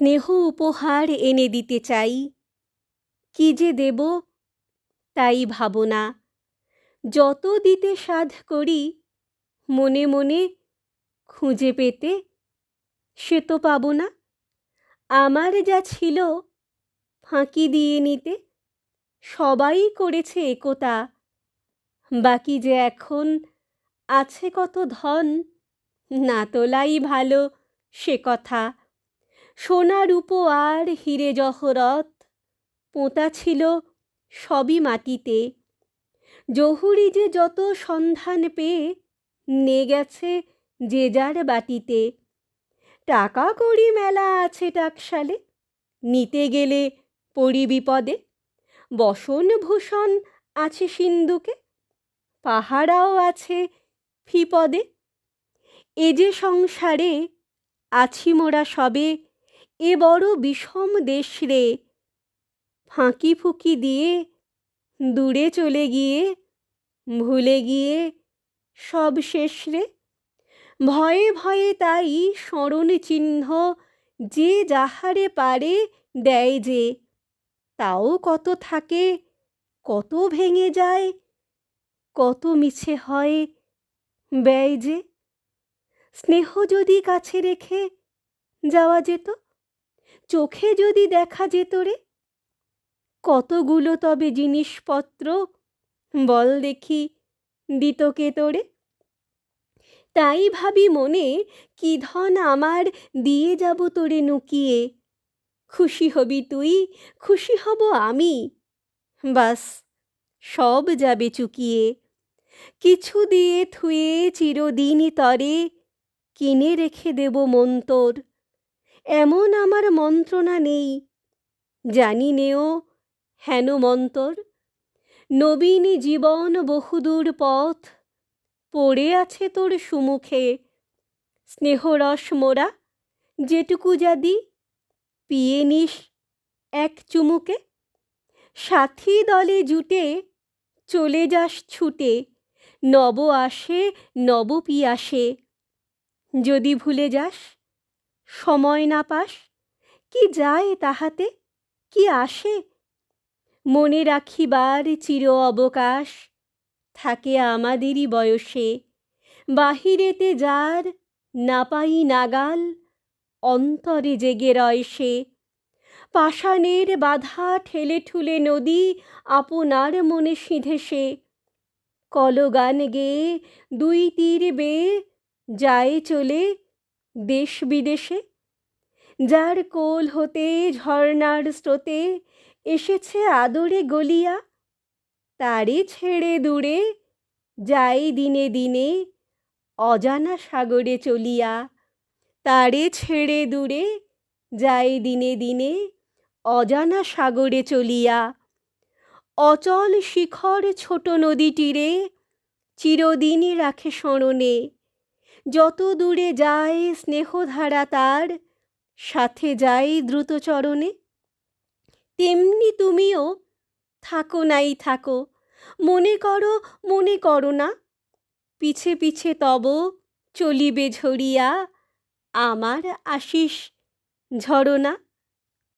স্নেহ উপহার এনে দিতে চাই। কি যে দেব তাই ভাবনা যত দিতে সাধ করি, মনে মনে খুঁজে পেতে সে তো পাব না। আমার যা ছিল ফাঁকি দিয়ে নিতে সবাই করেছে একতা। বাকি যে এখন আছে কত ধন, না তোলাই ভালো সে কথা। সোনা রূপো আর হীরে জহরত। পোঁতা ছিল সবই মাটিতে। জহুরি যে যত সন্ধান পেয়ে, নে গেছে যে যার বাটিতে। টাকা কড়ি মেলা আছে টাকশালে, নিতে গেলে পড়ি বিপদে। বসন ভূষণ আছে সিন্ধুকে, পাহারাও আছে ফিপদে। এ যে সংসারে আছি মোরা সবে এ বড় বিষম দেশ রে। ফাঁকি ফুঁকি দিয়ে দূরে চলে গিয়ে, ভুলে গিয়ে সব শেষ রে। ভয়ে ভয়ে তাই স্মরণ চিহ্ন যে যাহারে পারে দেয় যে, তাও কত থাকে, কত ভেঙে যায়, কত মিছে হয়, ব্যয় যে। স্নেহ যদি কাছে রেখে যাওয়া যেত চোখে যদি দেখা যেত রে। কতগুলো তবে জিনিসপত্র। বল দেখি, দিত কে তোরে? তাই ভাবি মনে, কি ধন আমার দিয়ে যাব তোরে নুকিয়ে। খুশি হবি তুই, খুশি হব আমি। বাস, সব যাবে চুকিয়ে। কিছু দিয়ে থুয়ে চিরদিনই তরে, কিনে রেখে দেব মন্তর এমন আমার মন্ত্রণা নেই। জানি নেও, হেন মন্তর, নবীনী জীবন বহুদূর পথ, পড়ে আছে তোর সুমুখে। স্নেহরস মোরা, যেটুকু যাদি পিয়ে নিস এক চুমুকে। সাথী দলে জুটে চলে যাস ছুটে, নব আসে, নব পিয়াসে। যদি ভুলে যাস সময় না পাস? কি যায় তাহাতে? কি আসে? মনে রাখিবার চির অবকাশ। থাকে আমাদেরই বয়সে। বাহিরেতে যার না পাই নাগাল, অন্তরে জেগে রয় সে। পাষাণের বাধা ঠেলে ঠুলে নদী আপনার মনে সিঁধে সে। কলগান গেয়ে দুই তীর বেয়ে যায় চলে দেশ বিদেশে। যার কোল হতে ঝর্ণার স্রোতে এসেছে আদরে গলিয়া তারে ছেড়ে দূরে যাই দিনে দিনে অজানা সাগরে চলিয়া, তারে ছেড়ে দূরে যাই দিনে দিনে অজানা সাগরে চলিয়া। অচল শিখর ছোট নদী তীরে চিরদিনই রাখে স্মরণে, যত দূরে যায় স্নেহধারা তার সাথে যাই দ্রুত চরণে। তেমনি তুমিও থাকো নাই থাকো, মনে করো মনে করো না। পিছে পিছে তব চলিবে ঝরিয়া, আমার আশিস ঝরনা।